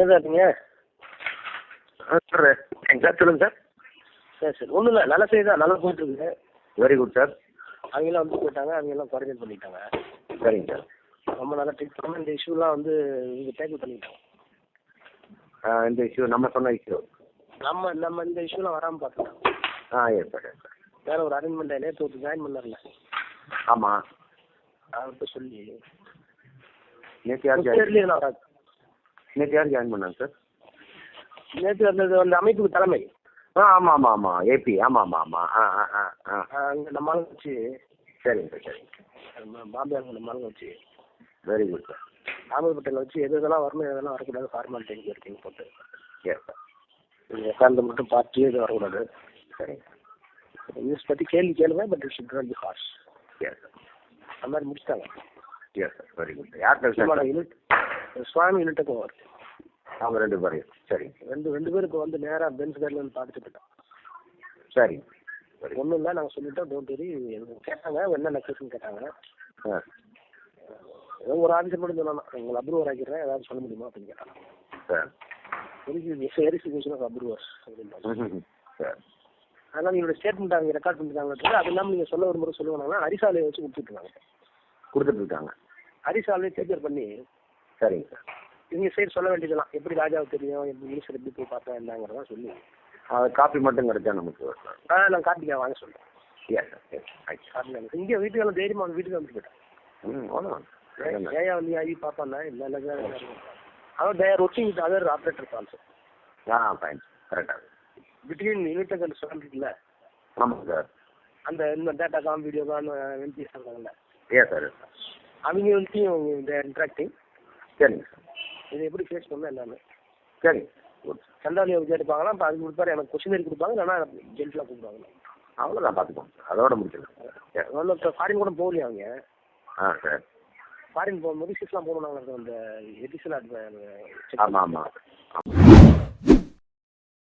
Sir நீங்கள் sir sir சொல்லுங்கள் sir. சரி சரி. ஒன்றும் இல்லை. நல்ல செய்தி தான். நல்லா போயிட்டு இருக்குது வெரி குட் சார் அவங்களாம் வந்து போயிட்டாங்க. அவங்க எல்லாம் குவாரண்டைன் பண்ணிட்டாங்க. சரிங்க சார் ரொம்ப நல்லா ட்ரீட் பண்ணாமல் இந்த இஷ்யூலாம் வந்து இங்கே டேக்கிள் பண்ணிட்டாங்க. ஆ, இந்த இஷ்யூ நம்ம சொன்ன இஷ்யூ நம்ம நம்ம இந்த இஷ்யூலாம் வராமல் பார்த்துட்டோம் ஆ எஸ் சார் வேற ஒரு அரேஞ்ச்மெண்ட் நேற்று ஒருத்தர் ஜாயின் பண்ணார்ல. ஆமாம் அவர்கிட்ட சொல்லி. நேற்று யார் ஜாயின் வராது நேற்று யார் ஜாயின் பண்ணாங்க சார் நேற்று அந்த அந்த அமைப்புக்கு தலைமை. ஆ ஆமாம் ஆமாம் ஆமாம் ஏபி ஆமாம் ஆமாம் ஆமாம் ஆ ஆ ஆ ஆ. அங்கே நம்ம ஆளுங்க வச்சு. சரிங்க சார் சரிங்க. பாம்பே நம்ம ஆளுங்க வச்சு. வெரி குட் சார் ராமபேட்டையில் வச்சு எது எதெல்லாம் வரணும் எதெல்லாம் வரக்கூடாது ஃபார்மாலிட்டி இருக்கீங்க போட்டு. சார் நீங்கள் உட்காந்து மட்டும் பார்த்து இது வரக்கூடாது. சரிங்க நியூஸ் பற்றி கேள்வி கேளுங்க but it should not be harsh yes sir அந்த மாதிரி முடிச்சிட்டாங்க. எஸ் சார் வெரி குட் யார் பேசுகிறாங்க யூனிட் சுவாமி யூனிட்டுக்கும் வரும் அவங்க ரெண்டு பேரையும் சரிங்க ரெண்டு ரெண்டு பேருக்கு வந்து நேராக பென்ஸ் கார்டில் வந்து பார்த்துட்டு போயிட்டோம். சரி. ஒன்றும் இல்லை நாங்கள் சொல்லிட்டோம் டோன்ட் வெரி கேட்டாங்க என்ன நெக்லஸ்னு கேட்டாங்க. ஆ. ஏதோ ஒரு ஆன்சர் மட்டும் சொல்லலாம். உங்களை அப்ரூவர் ஆக்கிடுறேன். ஏதாவது சொல்ல முடியுமா அப்படின்னு கேட்டாங்க. அதனால் நீங்களோட ஸ்டேட்மெண்ட் அவங்க ரெக்கார்ட் பண்ணிட்டாங்க அது இல்லாமல் நீங்கள் சொல்ல விரும்புகிற சொல்லுவாங்கன்னா அரிசாலையை வச்சு கொடுத்துட்ருக்காங்க. கொடுத்துட்டு இருக்காங்க அரிசாலையை டேக்கர் பண்ணி சரிங்க சார். இவங்க சைடு சொல்ல வேண்டியதெல்லாம் எப்படி ராஜாவுக்கு தெரியும் எப்படி மினிஸ்டர் எப்படி போய் பார்த்தேன் என்னங்கிறதா சொல்லி. அது காப்பி மட்டும் கிடைச்சா நமக்கு ஆ நான் கார்த்திகா வாங்க கார்த்திகா இங்கே வீட்டுக்கு தைரியமாக வீட்டுக்கு வந்து போயிட்டேன். ம் அவ்வளோதான் ஏயா வந்து ஐ பாப்பாண்ணா இல்லை இல்லை அவன் they're working with other operators also ah fine கரெக்டாக பிட்வீன் யூனிட் அண்ட் சொல்லிருக்குல்ல ஆமாம் சார் அந்த இந்த data com video com MBS இருக்காங்கல்ல எஸ் சார் சார் அவங்க வந்துட்டையும் இந்த இன்ட்ராக்டிங் சரிங்க சார் இதை எப்படி ஃபேஸ் பண்ணணும் எல்லாமே? சரிங்க குட் சண்டாலியை விசாரிப்பாங்களா இப்போ அது கொடுப்பாரு. எனக்கு கொஸ்டின் கொடுப்பாங்க. இல்லைன்னா ஜென்ட்லாம் கொடுப்பாங்க அவ்வளோதான் பார்த்துக்கோங்க சார் அதோட முடிச்சிடலாம் சரி ஃபாரின் கூட போகலையா அவங்க? ஆ சார் ஃபாரின் போகும்போது சிஸ்லாம் போகணும் அந்த எடிஷன் ஆமாம் ஆமாம்